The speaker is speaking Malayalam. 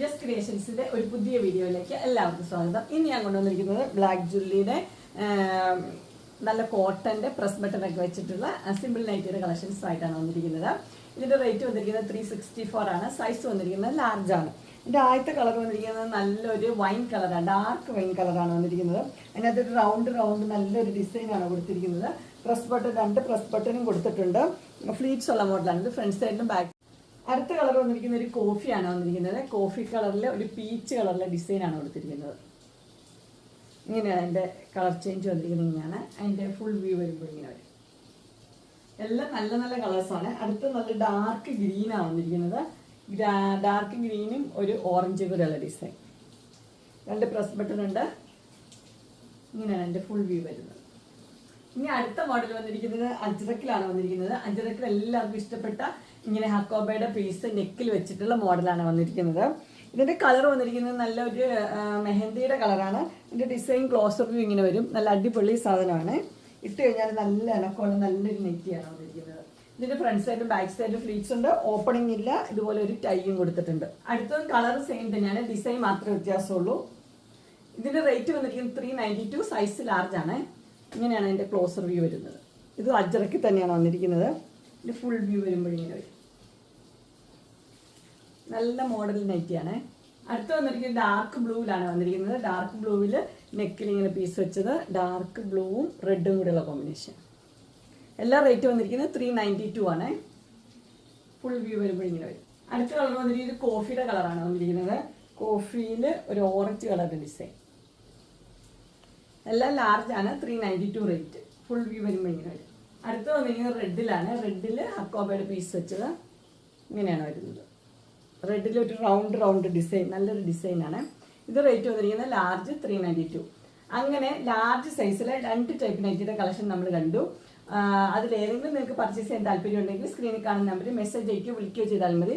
ജസ്റ്റ് ക്രിയേഷൻസിന്റെ ഒരു പുതിയ വീഡിയോയിലേക്ക് എല്ലാവർക്കും സ്വാഗതം. ഇന്ന് ഞാൻ കൊണ്ടുവന്നിരിക്കുന്നത് ബ്ലാക്ക് ജുല്ലിയുടെ നല്ല കോട്ടന്റെ പ്രസ് ബട്ടൺ ഒക്കെ വെച്ചിട്ടുള്ള സിമ്പിൾ നൈറ്റിയുടെ കളക്ഷൻസ് ആയിട്ടാണ് വന്നിരിക്കുന്നത്. ഇതിന്റെ റേറ്റ് വന്നിരിക്കുന്നത് ത്രീ സിക്സ്റ്റി ഫോർ ആണ്. സൈസ് വന്നിരിക്കുന്നത് ലാർജ് ആണ്. ഇതിന്റെ ആദ്യത്തെ കളർ വന്നിരിക്കുന്നത് നല്ലൊരു വൈൻ കളറാണ് ഡാർക്ക് വൈൻ കളറാണ് വന്നിരിക്കുന്നത്. അതിനകത്ത് ഒരു റൗണ്ട് റൗണ്ട് നല്ലൊരു ഡിസൈനാണ് കൊടുത്തിരിക്കുന്നത്. പ്രസ് ബട്ടൺ രണ്ട് പ്രസ് ബട്ടണും കൊടുത്തിട്ടുണ്ട്. ഫ്ലീറ്റ്സ് ഉള്ള മോഡലാണ് ഇത് ഫ്രണ്ട് സൈഡിലും ബാക്ക് അടുത്ത കളർ വന്നിരിക്കുന്ന ഒരു കോഫിയാണ് വന്നിരിക്കുന്നത്. കോഫി കളറിൽ ഒരു പീച്ച് കളറിലെ ഡിസൈനാണ് കൊടുത്തിരിക്കുന്നത്. ഇങ്ങനെയാണ് അതിന്റെ കളർ ചേഞ്ച് വന്നിരിക്കുന്നത് ഇങ്ങനെയാണ്. അതിന്റെ ഫുൾ വ്യൂ വരുമ്പോൾ ഇങ്ങനെ വരും. എല്ലാം നല്ല നല്ല കളേഴ്സാണ് അടുത്ത നല്ല ഡാർക്ക് ഗ്രീനാണ് വന്നിരിക്കുന്നത്. ഡാർക്ക് ഗ്രീനും ഒരു ഓറഞ്ച് കൂടെയുള്ള ഡിസൈൻ രണ്ട് പ്രസ് ബട്ടൺ ഉണ്ട്. ഇങ്ങനെയാണ് എന്റെ ഫുൾ വ്യൂ വരുന്നത്. ഇനി അടുത്ത മോഡൽ വന്നിരിക്കുന്നത് അജ്രക്കിലാണ് വന്നിരിക്കുന്നത്. അജ്രക്കിൽ എല്ലാവർക്കും ഇഷ്ടപ്പെട്ട ഇങ്ങനെ ഹക്കോബയുടെ പീസ് നെക്കിൽ വെച്ചിട്ടുള്ള മോഡലാണ് വന്നിരിക്കുന്നത്. ഇതിന്റെ കളർ വന്നിരിക്കുന്നത് നല്ലൊരു ഒരു മെഹന്തിയുടെ കളറാണ് ഇതിന്റെ ഡിസൈൻ ക്ലോസർ വ്യൂ ഇങ്ങനെ വരും. നല്ല അടിപൊളി സാധനമാണ്. ഇട്ട് കഴിഞ്ഞാൽ നല്ല ഇണക്കമുള്ള നല്ലൊരു നെറ്റിയാണ് വന്നിരിക്കുന്നത്. ഇതിന്റെ ഫ്രണ്ട് സൈഡും ബാക്ക് സൈഡും ഫ്ലീറ്റ്സ് ഉണ്ട്. ഓപ്പണിംഗ് ഇല്ല. ഇതുപോലെ ഒരു ടൈയും കൊടുത്തിട്ടുണ്ട്. അടുത്തതും കളർ സെയിം തന്നെയാണ്. ഡിസൈൻ മാത്രമേ വ്യത്യാസമുള്ളൂ. ഇതിന്റെ റേറ്റ് വന്നിരിക്കുന്നത് three ninety two size large ആണ്. ഇങ്ങനെയാണ് അതിന്റെ ക്ലോസർ വ്യൂ വരുന്നത്. ഇത് അജ്രക്ക് തന്നെയാണ് വന്നിരിക്കുന്നത്. ഇതിന്റെ ഫുൾ വ്യൂ വരുമ്പോഴിങ്ങനെ വരും. നല്ല മോഡൽ നൈറ്റിയാണ് അടുത്ത് വന്നിരിക്കുന്നത് ഡാർക്ക് ബ്ലൂവിലാണ് വന്നിരിക്കുന്നത്. ഡാർക്ക് ബ്ലൂവിൽ നെക്കിൽ ഇങ്ങനെ പീസ് വെച്ചത്. ഡാർക്ക് ബ്ലൂവും റെഡും കൂടെയുള്ള കോമ്പിനേഷൻ എല്ലാ റേറ്റ് വന്നിരിക്കുന്നത് ത്രീ നയന്റി ടു ആണ്. ഫുൾ വ്യൂ വരുമ്പോൾ ഇങ്ങനെ വരും. അടുത്ത കളർ വന്നിരിക്കുന്നത് കോഫിയുടെ കളറാണ് വന്നിരിക്കുന്നത്. കോഫിയിൽ ഒരു ഓറഞ്ച് കളറിന്റെ ഡിസൈൻ എല്ലാം ലാർജ് ആണ്. Three ninety two rate full view വരുമ്പോൾ ഇങ്ങനെ വരും. അടുത്ത വന്നിരിക്കുന്നത് റെഡിലാണ് റെഡിൽ അക്കോബയുടെ പീസ് വെച്ചത് ഇങ്ങനെയാണ് വരുന്നത്. റെഡിൽ ഒരു റൗണ്ട് റൗണ്ട് ഡിസൈൻ നല്ലൊരു ഡിസൈനാണ് ഇത് റേറ്റ് വന്നിരിക്കുന്നത് ലാർജ് ത്രീ നയന്റി ടു അങ്ങനെ ലാർജ് സൈസിലെ രണ്ട് ടൈപ്പ് നൈറ്റിയുടെ കളക്ഷൻ നമ്മൾ കണ്ടു. അതിലേതെങ്കിലും നിങ്ങൾക്ക് പർച്ചേസ് ചെയ്യാൻ താല്പര്യം ഉണ്ടെങ്കിൽ സ്ക്രീനിൽ കാണുന്ന നമ്പറിൽ മെസ്സേജ് അയക്കുകയോ വിളിക്കുകയോ ചെയ്താൽ മതി.